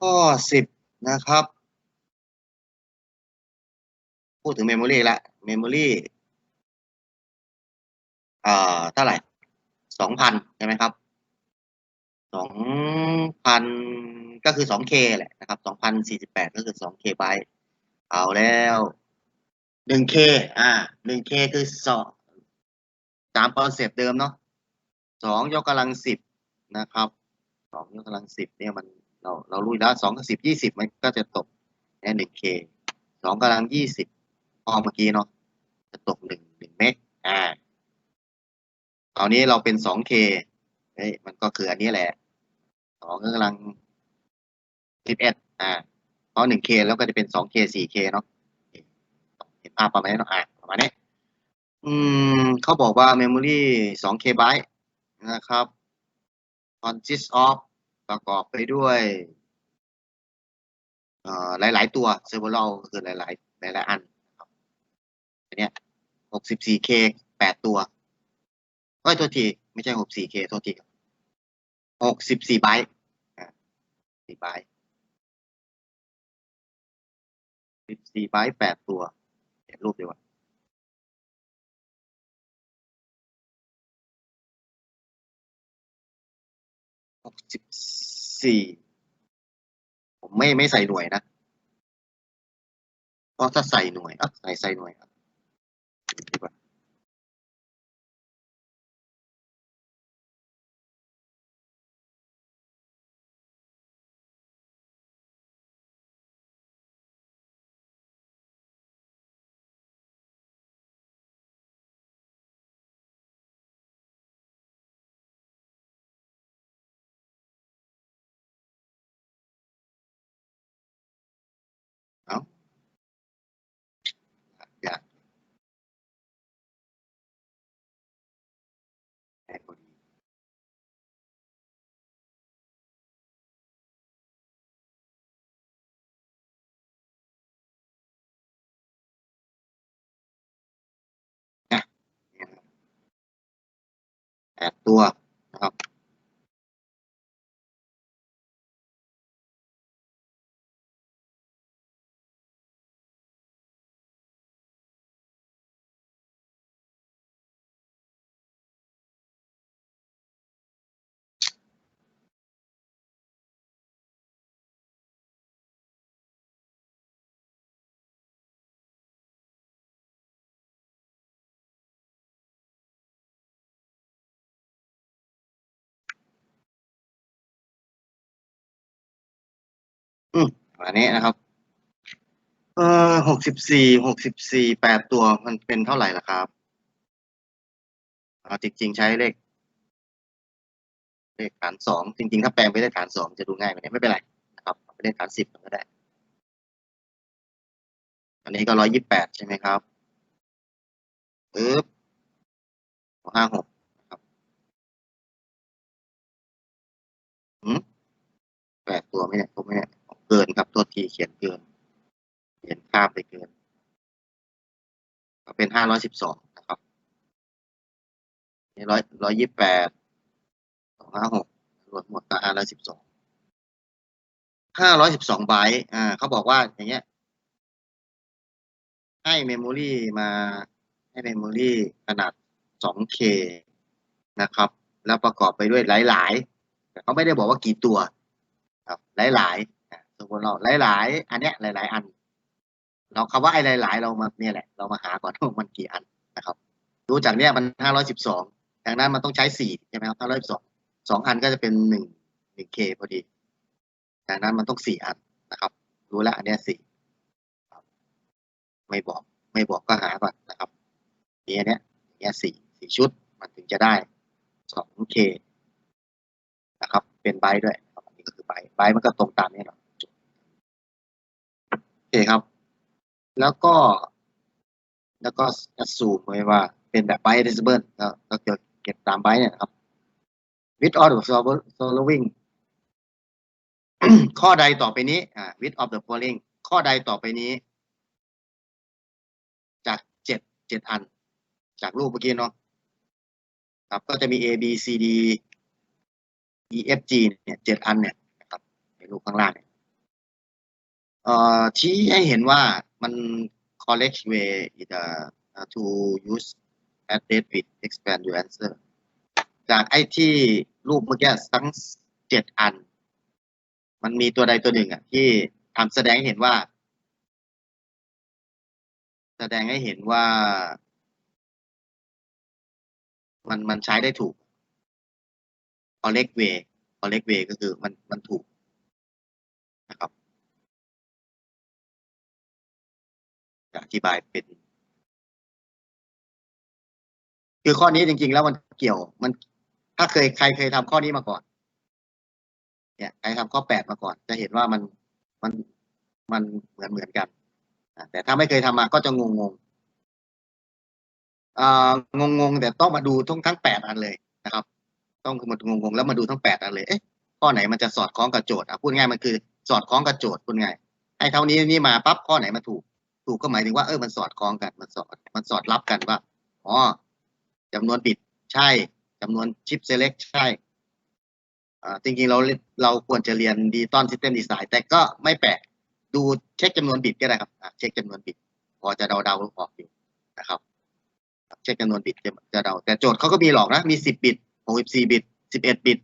ข้อสิบนะครับ พูดถึงเมมโมรีละเมมโมรีเอ่อเท่าไหร่สองพันใช่ไหมครับสองพันก็คือสองเคแหละนะครับสองพันสี่สิบแปดก็คือสองเคไบต์เอาแล้วหนึ่งเคอ่าหนึ่งเคคือสองตามคอนเซปต์เดิมเนาะสองยกกำลังสิบนะครับสองยกกำลังสิบเนี่ยมัน เราเรารู้อยู่แล้วสองกับสิบยี่สิบมันก็จะตกในหนึ่งเคสองกำลังยี่สิบพอเมื่อกี้เนาะจะตกหนึ่งหนึ่งเมกอ่าตอนนี้เราเป็นสองเคเอ้ยมันก็คืออันนี้แหละสองกำลังสิบเอ็ดอ่าเพราะหนึ่งเคแล้วก็จะเป็นสองเคสี่เคเนาะเห็นภาพประมาณนี้เนาะอ่าประมาณนี้อืมเขาบอกว่า memory 2 k byte นะครับ consist of ประกอบไปด้วยเอ่อหลายตัว several ก็คือหลายๆหลายๆอันนะครับอันเนี้ย 64k 8ตัวเอ้ยโทษที ไม่ใช่ 64k โทษที64ไบต์อ่า4ไบต์14ไบต์8ตัวเห็นรูปดีกว่า สิบสี่ผมไม่ไม่ใส่หน่วยนะ เพราะถ้าใส่หน่วยอะใส่ใส่หน่วยครับดีกว่า แอ8ตัวนะครับ มประมาณนี้นะครับ เออหกสิบสี่หกสิบสี่แปดตัวมันเป็นเท่าไหร่ล่ะครับอ่าจริงๆใช้เลข เลขฐานสองจริงๆ ถ้าแปลงไปเลขฐานสองจะดูง่ายกว่านี้ไม่เป็นไรนะครับเอาไปเลขฐานสิบก็ได้ อันนี้ก็ร้อยยี่แปดใช่ไหมครับปึ๊บห้าหกนะครับอืมแปดตัวไหมเนี่ยผมไม่เนี่ย เกินครับโทษทีเขียนเกิน เขียนข้ามไปเกินก็เป็นห้าร้อยสิบสองนะครับนี่ร้อยร้อยยี่แปดสองห้าหกรวมหมดก็ห้าร้อยสิบสองห้าร้อยสิบสองไบต์อ่าเขาบอกว่าอย่างเงี้ย ให้เมมโมรีมาให้เมมโมรีขนาด 2K นะครับ แล้วประกอบไปด้วยหลาย ๆ แต่เขาไม่ได้บอกว่ากี่ตัว ครับ หลาย ๆ สมมติเราหลาย ๆ อันเนี้ยหลาย ๆ อัน เราคำว่าไอ้หลาย ๆ เรามาเนี่ยแหละ เรามาหาก่อนว่ามันกี่อันนะครับดูจากเนี้ยมัน512ดังนั้นมันต้องใช้4ใช่ไหมครับ512 2อันก็จะเป็น1 1K พอดีดังนั้นมันต้อง4อันนะครับ รู้แล้วอันเนี้ย4ไม่บอก ไม่บอกก็หาก่อนนะครับนี่อันเนี้ยเนี้ยสี่สี่ชุดมันถึงจะได้สองเคนะครับ เป็นไบด้วยอันนี้ก็คือไบไบมันก็ตรงตามนี้เนาะโอ คครับ แล้วก็ แล้วก็สูมไว้ว่าเป็นแบบไบต์เดซิเบิลก็ก็เก็บเก็บตามไบต์เนี่ยครับ with all the following ข้อใดต่อไปนี้อ่า with of the following ข้อใดต่อไปนี้ จากเจ็ดเจ็ดอัน จากรูปเมื่อกี้เนาะครับก็จะมี A B C D E F G เนี่ยเจ็ดอันเนี่ยครับในรูปข้างล่างเนี่ย เอ่อชี้ให้เห็นว่ามัน correct way is uh, to use address with expand your answer จากไอ้ที่รูปเมื่อกี้ทั้งเจ็ดอัน มันมีตัวใดตัวหนึ่งอะ ที่ทำแสดงให้เห็นว่า แสดงให้เห็นว่า มันมันใช้ได้ถูก correct way correct way ก็คือมันมันถูกนะครับ จะอธิบายเป็น คือข้อนี้จริง ๆ แล้วมันเกี่ยว มัน ถ้าเคยใครเคยทำข้อนี้มาก่อน เนี่ยใครทำข้อแปดมาก่อน จะเห็นว่ามันมันมันเหมือนเหมือนกันแต่ถ้าไม่เคยทำมาก็จะงงงๆอ่างงงแต่ต้องมาดูทั้งทั้งแปดอันเลยนะครับ ต้องมางงงแล้วมาดูทั้งแปดอันเลยเอ๊ะข้อไหนมันจะสอดคล้องกับโจทย์อะพูดง่ายมันคือสอดคล้องกับโจทย์พูดง่ายให้เท่านี้นี่มาปั๊บข้อไหนมาถูก ถูกก็หมายถึงว่าเออมันสอดคล้องกันมันสอดมันสอดรับกันว่าอ๋อจำนวนบิตใช่จำนวนชิปเซเล็กใช่อ่าจริงๆเราเราควรจะเรียนดิจิตอลซิสเต็มดีไซน์แต่ก็ไม่แปลกดูเช็คจำนวนบิตก็ได้ครับเช็คจำนวนบิตพอจะเดาเดาๆออกอยู่นะครับ เช็คจำนวนบิตจะจะเดา แต่โจทย์เขาก็มีหลอกนะ มีสิบบิตหกสิบสี่บิตสิบเอ็ดบิต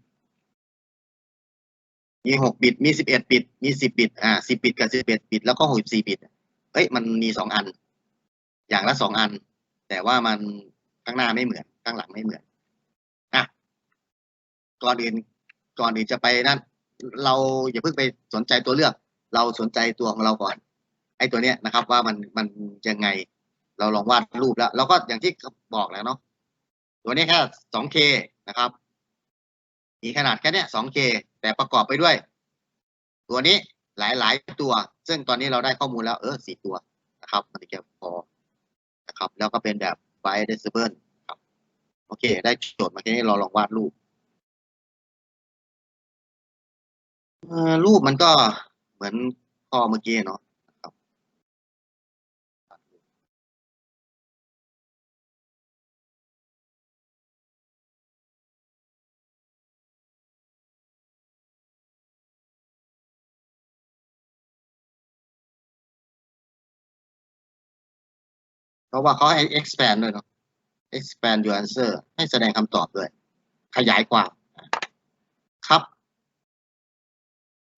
มีหกบิต มีสิบเอ็ดบิต มีสิบบิต อ่าสิบบิตกับสิบเอ็ดบิต แล้วก็หกสิบสี่บิต เอ้ยมันมีสองอัน อย่างละสองอัน แต่ว่ามันข้างหน้าไม่เหมือน ข้างหลังไม่เหมือนอะก่อนอื่นก่อนอื่นจะไปนั่น เราอย่าเพิ่งไปสนใจตัวเลือก เราสนใจตัวของเราก่อนไอ้ตัวเนี้ยนะครับ ว่ามันมันยังไง เราลองวาดรูปแล้วแล้วก็อย่างที่บอกแล้วเนาะตัวนี้แค่ 2K นะครับ มีขนาดแค่เนี้ย 2K แต่ประกอบไปด้วย ตัวนี้ หลายๆตัว ซึ่งตอนนี้เราได้ข้อมูลแล้วเออสี่ตัวนะครับมันจะพอนะครับ แล้วก็เป็นแบบ by decibel ครับโอเค ได้โจทย์มาแค่นี้เราลองวาดรูปรูปมันก็เหมือนข้อเมื่อกี้เนาะ เพราะว่าเขาให้ expand ด้วยเนาะ expand your answer ให้แสดงคำตอบด้วย ขยายความครับ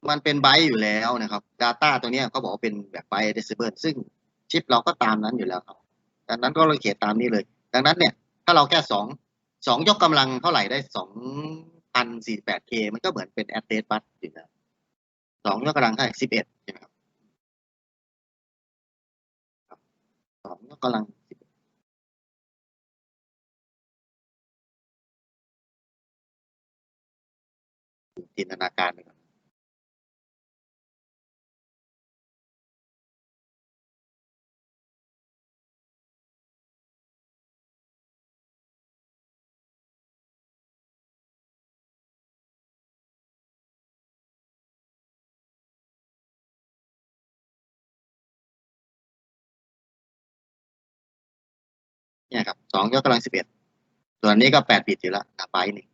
มันเป็นไบต์อยู่แล้วนะครับ Data ตัวนี้เขาบอกว่าเป็นแบบไบต์ decibel ซึ่งชิปเราก็ตามนั้นอยู่แล้วครับ ดังนั้นก็เราเขียนตามนี้เลย ดังนั้นเนี่ย ถ้าเราแค่สองสองยกกำลังเท่าไหร่ได้สองพันสี่แปดเคมันก็เหมือนเป็น address bus อยู่แล้วสองยกกำลังเท่าไหร่สิบเอ็ด สองยกกำลังสิบจินตนาการไปก่อน เนี่ยครับสองยกกำลังสิบเอ็ดส่วนนี้ก็แปดบิตอยู่แล้วนะไบต์นี่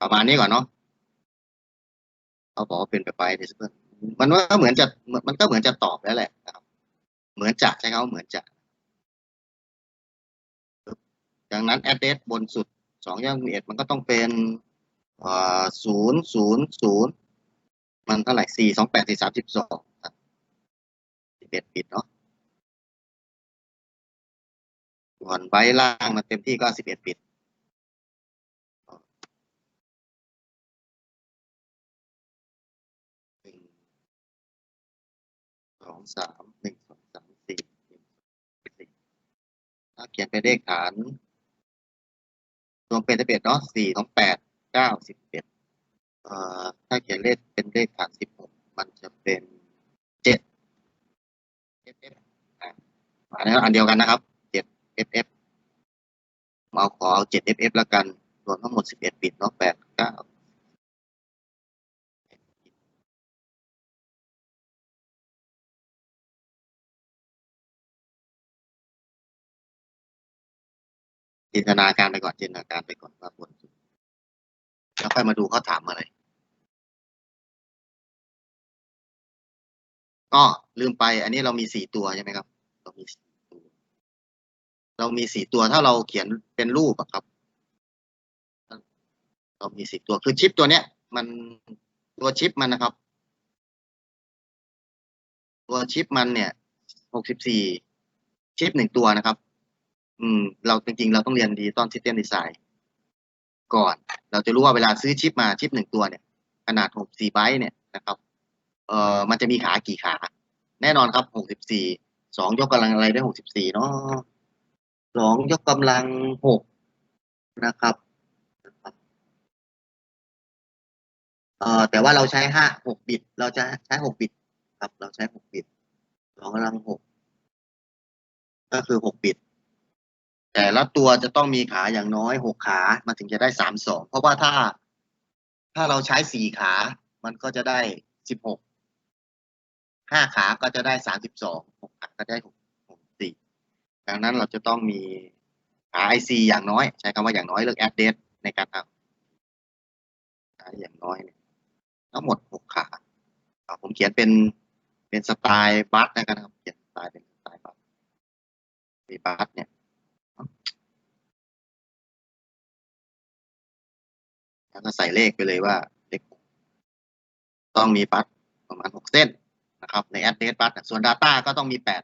ประมาณนี้ก่อนเนาะเขาบอกว่าเป็นแบบไบต์เดซิเบิลมันก็เหมือนจะมันก็เหมือนจะตอบแล้วแหละนะครับ เหมือนจะใช้เขาเหมือนจะดังนั้น address บนสุดสองยกสิบเอ็ดมันก็ต้องเป็นศูนย์ศูนย์ศูนย์มันเท่าไหร่สี่สองแปดสี่สามสิบสองสิบเอ็ดบิตเนาะ ส่วนไบต์ล่างมันเต็มที่ก็สิบเอ็ดบิตหนึ่งสองสามหนึ่งสองสามสี่หนึ่งสี่ถ้าเขียนเป็นเลขฐานรวมเป็นสิบเอ็ดเนาะสี่สองแปดเก้าสิบเอ็ดเอ่อถ้าเขียนเลขเป็นเลขฐานสิบหกมันจะเป็นเจ็ด ff อะอันนี้อันเดียวกันนะครับ ff เอาขอเอาเจ็ด ff แล้วกัน รวมทั้งหมดสิบเอ็ดบิตเนาะแปดเก้าจินตนาการไปก่อนจินตนาการไปก่อนว่าบนสุดแล้วค่อยมาดูเขาถามอะไร ก็ลืมไป อันนี้เรามีสี่ตัวใช่ไหมครับ เรามีสี่ เรามีสี่ตัวถ้าเราเขียนเป็นรูปอะครับ เรามีสี่ตัวคือชิปตัวเนี้ย มันตัวชิปมันนะครับ ตัวชิปมันเนี่ยหกสิบสี่ชิปหนึ่งตัวนะครับ อืม เราจริงๆ เราต้องเรียนดีตอนซิสเต็มดีไซน์ก่อน เราจะรู้ว่าเวลาซื้อชิปมาชิปหนึ่งตัวเนี่ย ขนาดหกสี่ไบต์เนี่ยนะครับเอ่อมันจะมีขากี่ขา แน่นอนครับหกสิบสี่สองยกกำลังอะไรได้หกสิบสี่เนาะ สองยกกำลังหกนะครับเอ่อแต่ว่าเราใช้ห้าหกบิต เราจะใช้หกบิตครับ เราใช้หกบิตสองกำลังหกก็คือหกบิต แต่ละตัวจะต้องมีขาอย่างน้อยหกขามันถึงจะได้สามสองเพราะว่าถ้า ถ้าเราใช้สี่ขา มันก็จะได้สิบหกห้าขาก็จะได้สามสิบสองหกขาก็ได้หก ดังนั้นเราจะต้องมีขาไอซีอย่างน้อย ใช้คำว่าอย่างน้อยเลือกแอดเดสในการทำขาอย่างน้อยเนี่ยทั้งหมดหกขาผมเขียนเป็นเป็นสไตล์บัสนะครับ เขียนสไตล์เป็นสไตล์บัสมีบัสเนี่ยแล้วก็ใส่เลขไปเลยว่าเลขต้องมีบัสประมาณหกเส้นนะครับ ใน address บัสส่วน data ก็ต้องมีแปด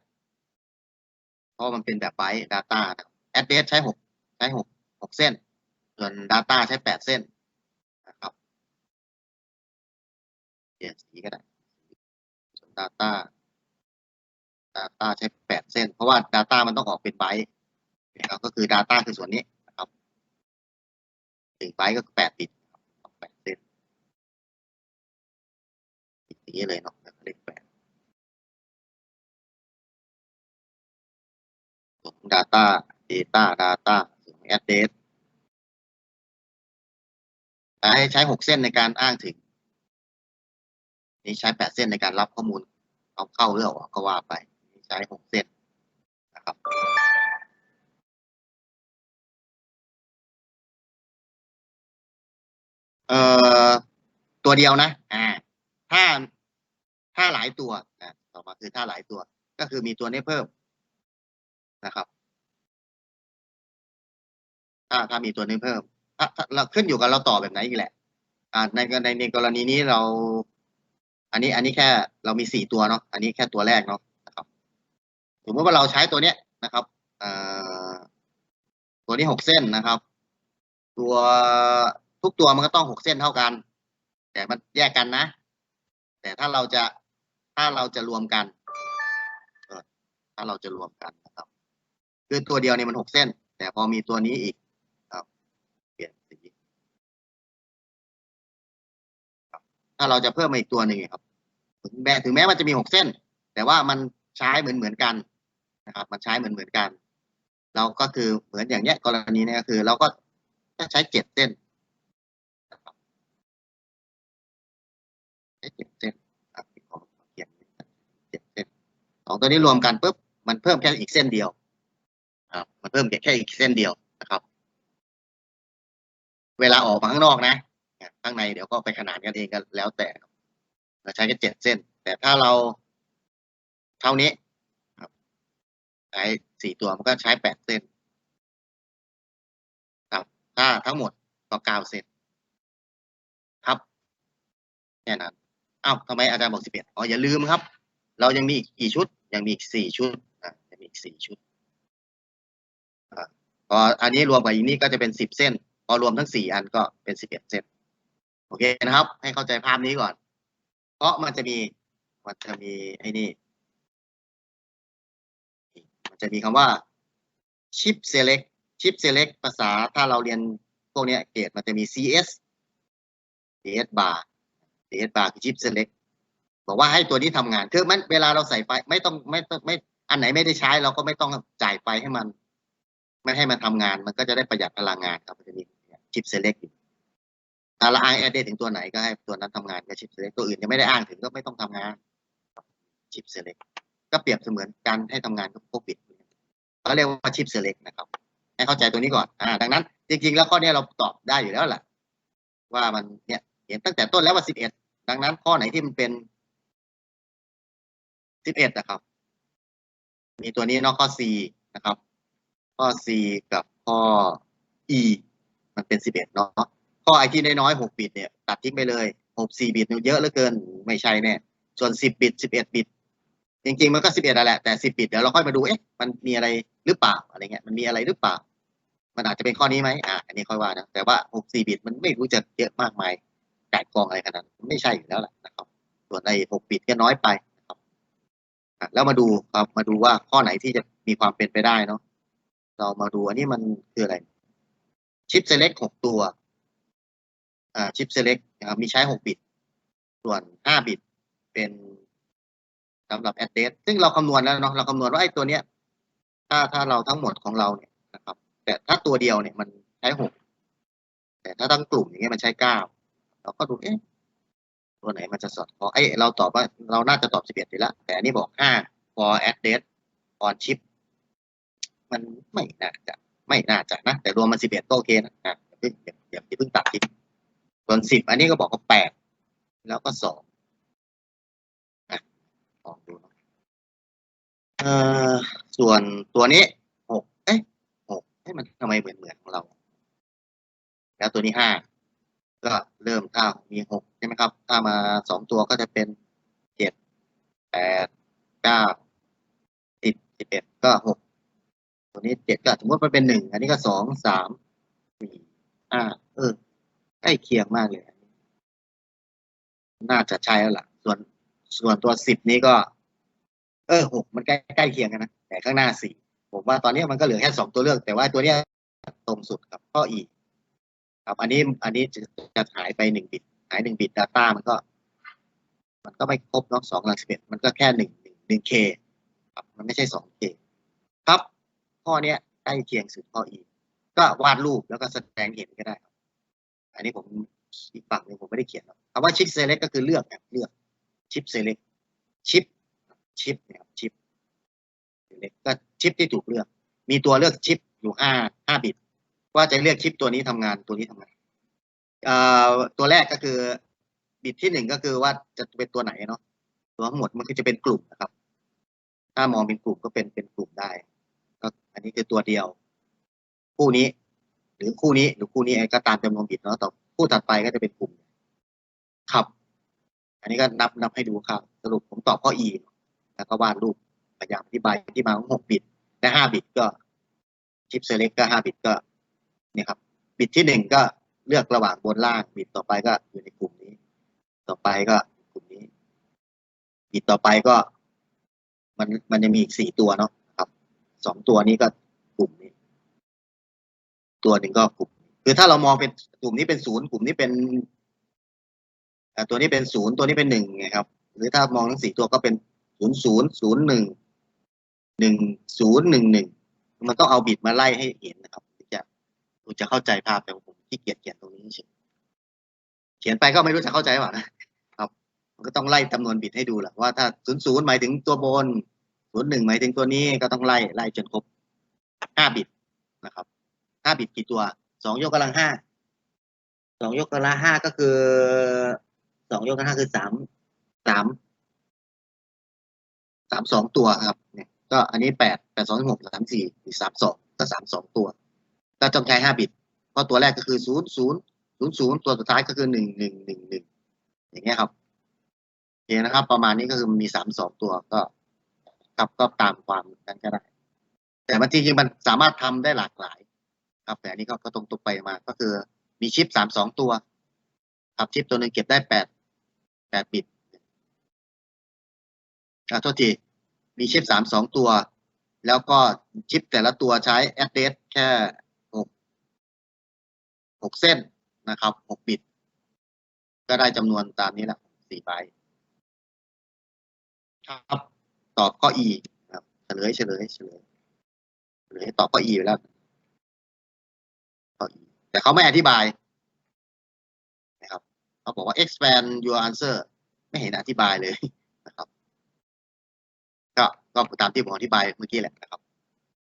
ราะมันเป็นแบบไบต์ data นะครับ address ใช้หกใช้หกหกเส้น ส่วน data ใช้แปดเส้นนะครับเปลี่ยนสีก็ได้ส่วน data data ใช้แปดเส้น เพราะว่า data มันต้องออกเป็นไบต์นะครับก็คือ data คือส่วนนี้นะครับหนึ่งไบต์ก็คือแปดบิตนะครับแปดเส้นอย่างนี้เลยเนาะแล้วก็เลขแปด data data data ส่วน address ให้ใช้หกเส้นในการอ้างถึง นี่ใช้แปดเส้นในการรับข้อมูลเอาเข้าหรืออออกก็ว่าไปนี่ใช้หกเส้นนะครับเอ่อตัวเดียวนะอ่าถ้าถ้าหลายตัวอ่าต่อมาคือถ้าหลายตัว ก็คือมีตัวนี้เพิ่ม นะครับถ้าถ้ามีตัวนี้เพิ่มเราขึ้นอยู่กับเราต่อแบบไหนอีกแหละอ่าในในในกรณีนี้เรา อันนี้อันนี้แค่เรามีสี่ตัวเนาะอันนี้แค่ตัวแรกเนาะนะครับสมมติว่าเราใช้ตัวเนี้ยนะครับตัวนี้หกเส้นนะครับ ตัวทุกตัวมันก็ต้องหกเส้นเท่ากัน แต่มันแยกกันนะ แต่ถ้าเราจะถ้าเราจะรวมกันถ้าเราจะรวมกันนะครับ คือตัวเดียวเนี่ยมันหกเส้น แต่พอมีตัวนี้อีกครับเปลี่ยนสีครับถ้าเราจะเพิ่มมาอีกตัวหนึ่งครับ ถึงแม้ถึงแม้มันจะมีหกเส้น แต่ว่ามันใช้เหมือนเหมือนกันนะครับ มันใช้เหมือนเหมือนกัน เราก็คือเหมือนอย่างเนี้ยกรณีเนี้ยก็คือ เราก็ใช้เจ็ดเส้นใช้เจ็ดเส้นเขียนเจ็ดเส้นสองตัวนี้รวมกันปุ๊บมันเพิ่มแค่อีกเส้นเดียว ครับมันเพิ่มแค่อีกเส้นเดียวนะครับ เวลาออกมาข้างนอกนะข้างในเดี๋ยวก็ไปขนานกันเองกันแล้วแต่เราใช้แค่เจ็ดเส้น แต่ถ้าเราเท่านี้ครับใช้สี่ตัวมันก็ใช้แปดเส้นครับถ้าทั้งหมดก็เก้าเส้นครับแค่นั้นอ้าวทำไมอาจารย์บอกสิบเอ็ดอ๋ออย่าลืมครับ เรายังมีอีกกี่ชุด ยังมีอีกสี่ชุดอะยังมีอีกสี่ชุด พออันนี้รวมกับอีกนี้ก็จะเป็นสิบเส้น พอรวมทั้งสี่อันก็เป็นสิบเอ็ดเส้น โอเคนะครับ ให้เข้าใจภาพนี้ก่อน เพราะมันจะมีมันจะมีไอ้นี่ มันจะมีคำว่า chip select chip select ภาษาถ้าเราเรียนพวกเนี้ยเกรดมันจะมี cs cs bar cs bar คือ chip select บอกว่าให้ตัวนี้ทำงาน คือมันเวลาเราใส่ไฟไม่ต้องไม่ต้องไม่อันไหนไม่ได้ใช้เราก็ไม่ต้องจ่ายไฟให้มัน ไม่ให้มันทำงานมันก็จะได้ประหยัดพลังงานครับมันจะมี chip select อยู่ถ้าเราอ้าง address ถึงตัวไหนก็ให้ตัวนั้นทำงานก็ chip select ตัวอื่นยังไม่ได้อ้างถึงก็ไม่ต้องทำงาน chip select ก็เปรียบเสมือนการให้ทำงานกับพวกบิตเขาเรียกว่า chip select นะครับ ให้เข้าใจตัวนี้ก่อนอ่าดังนั้น จริง ๆ แล้วข้อนี้เราตอบได้อยู่แล้วแหละว่ามันเนี่ยเห็นตั้งแต่ต้นแล้วว่าสิบเอ็ดดังนั้นข้อไหนที่มันเป็นสิบเอ็ดนะครับ มีตัวนี้นาะข้อ C นะครับ ข้อ C กับข้อ E มันเป็นสิบเอ็ดเนาะข้อไอที่น้อยๆหกบิตเนี่ยตัดทิ้งไปเลยหกสี่บิตเนี่ยเยอะเหลือเกินไม่ใช่แน่ส่วนสิบบิตสิบเอ็ดบิต จริงๆ มันก็สิบเอ็ดแหละแต่สิบบิตเดี๋ยวเราค่อยมาดูเอ๊ะมันมีอะไรหรือเปล่าอะไรเงี้ยมันมีอะไรหรือเปล่า มันอาจจะเป็นข้อนี้ไหมอ่าอันนี้ค่อยว่านะแต่ว่าหกสี่บิตมันไม่รู้จะเยอะมากมายแตกกองอะไรขนาดนั้นไม่ใช่อยู่แล้วแหละนะครับ ส่วนในหกบิตก็น้อยไปนะครับแล้วมาดูครับมาดูว่าข้อไหนที่จะมีความเป็นไปได้เนาะ เรามาดูอันนี้มันคืออะไร ชิปเซเล็กหกตัว อ่า ชิปเซเล็กนะครับ มีใช้หกบิต ส่วนห้าบิตเป็นสำหรับ address ซึ่งเราคำนวณแล้วเนาะ เราคำนวณว่าไอ้ตัวเนี้ย ถ้าถ้าเราทั้งหมดของเราเนี่ยนะครับ แต่ถ้าตัวเดียวเนี่ยมันใช้หก แต่ถ้าทั้งกลุ่มอย่างเงี้ยมันใช้เก้า เราก็ดูเอ๊ะตัวไหนมันจะสอดคล้องไอ้เราตอบว่าเราน่าจะตอบสิบเอ็ดไปแล้ว แต่นนี้บอกห้า for address on chip มันไม่น่าจะไม่น่าจะนะ แต่รวมมันสิบเอ็ดก็โอเคนะอะอย่าเพิ่งอย่าเพิ่งตัดทิ้งส่วนสิบอันนี้ก็บอกว่าแปดแล้วก็สองอะลองดูนะเอ่อส่วนตัวนี้หกเอ๊ะหกเอ๊ะมันทำไมเหมือนเหมือนของเรา แล้วตัวนี้ห้าก็เริ่มถ้ามีหกใช่ไหมครับ ถ้ามาสองตัวก็จะเป็นเจ็ดแปดเก้าสิบสิบเอ็ดก็หก ตัวนี้เจ็ดก็สมมติมันเป็นหนึ่งอันนี้ก็สองสามสี่ห้าเออใกล้เคียงมากเลยน่าจะใช่แล้วล่ะ ส่วนส่วนตัวสิบนี้ก็ เออหกมันใกล้ใกล้เคียงกันนะแต่ข้างหน้าสี่ผมว่าตอนนี้มันก็เหลือแค่สองตัวเลือก แต่ว่าตัวเนี้ยตรงสุดกับข้ออีครับ อันนี้อันนี้จะจะหายไปหนึ่งบิตหายหนึ่งบิต Data มันก็ มันก็ไม่ครบเนาะสองหลักสิบเอ็ดมันก็แค่หนึ่งหนึ่งหนึ่งเคครับ มันไม่ใช่สองเคครับ ข้อเนี้ยใกล้เคียงสุดข้ออีก็วาดรูปแล้วก็แสดงเห็นก็ได้ครับอันนี้ผมอีกฝั่งหนึ่งผมไม่ได้เขียนหรอกคำว่าชิปเซเล็กก็คือเลือกนะเลือกชิปเซเล็กชิปชิปนี่ยครับชิปเล็กก็ชิปที่ถูกเลือก มีตัวเลือกชิปอยู่ห้าห้าบิต ว่าจะเลือกชิปตัวนี้ทำงานตัวนี้ทำงานเอ่อตัวแรกก็คือบิตที่หนึ่งก็คือว่าจะเป็นตัวไหนเนาะตัวทั้งหมดมันคือจะเป็นกลุ่มนะครับ ถ้ามองเป็นกลุ่มก็เป็นเป็นกลุ่มได้ อันนี้คือตัวเดียว คู่นี้ หรือคู่นี้หรือคู่นี้ก็ตามจำนวนบิตเนาะต่อคู่ถัดไปก็จะเป็นกลุ่มครับ อันนี้ก็นับนับให้ดูครับ สรุปผมตอบข้อ E แล้วก็วาดรูปพยายามอธิบายที่มาของหกบิตและห้าบิตก็ชิปเซเล็กก็ห้าบิตก็เนี่ยครับ บิตที่หนึ่งก็เลือกระหว่างบนล่าง บิตต่อไปก็อยู่ในกลุ่มนี้ ต่อไปก็กลุ่มนี้ บิตต่อไปก็ มันมันจะมีอีกสี่ตัวเนาะ สองตัวนี้ก็กลุ่มนี้ ตัวหนึ่งก็กลุ่มคือถ้าเรามองเป็นกลุ่มนี้เป็นศูนย์กลุ่มนี้เป็นตัวนี้เป็นศูนย์ตัวนี้เป็นหนึ่งไงครับ หรือถ้ามองทั้งสี่ตัวก็เป็นศูนย์ศูนย์ศูนย์หนึ่งหนึ่งศูนย์หนึ่งหนึ่งมันต้องเอาบิตมาไล่ให้เห็นนะครับถึงจะถึงจะเข้าใจภาพแต่ผมที่เกียจเขียนตรงนี้เฉยเขียนไปก็ไม่รู้จะเข้าใจหรือเปล่านะครับ มันก็ต้องไล่จำนวนบิตให้ดูแหละว่าถ้าศูนย์ศูนย์หมายถึงตัวบน ศูนย์หนึ่งหมายถึงตัวนี้ก็ต้องไล่ไล่จนครบห้าบิตนะครับห้าบิตกี่ตัวสองยกกำลังห้าสองยกกำลังห้าก็คือสองยกกำลังห้าคือสามสามสามสองตัวครับเนี่ยก็อันนี้แปดแปดสองหกสามสี่หรือสามสองก็สามสองตัวก็ต้องใช้ห้าบิตเพราะตัวแรกก็คือศูนย์ศูนย์ศูนย์ศูนย์ตัวสุดท้ายก็คือหนึ่งหนึ่งหนึ่งหนึ่งอย่างเงี้ยครับโอเคนะครับ ประมาณนี้ก็คือมีสามสองตัวก็ ครับก็ตามความนั้นก็ได้ แต่บางทีจริงมันสามารถทำได้หลากหลาย ครับ แต่อันนี้ก็ก็ตรงตรงไปมา ก็คือมีชิปสามสองตัว ครับชิปตัวหนึ่งเก็บได้แปดแปดบิตอ่าโทษที มีชิปสามสองตัว แล้วก็ชิปแต่ละตัวใช้แอดเดสแค่หกหกเส้นนะครับหกบิต ก็ได้จำนวนตามนี้แหละสี่ใบครับ ตอบข้อ E ครับเฉลยเฉลยเฉลยเฉลยตอบข้อ E ไปแล้วข้อ E แต่เขาไม่อธิบายนะครับเขาบอกว่า expand your answer ไม่เห็นอธิบายเลยนะครับ ก็ก็ตามที่ผมอธิบายเมื่อกี้แหละนะครับ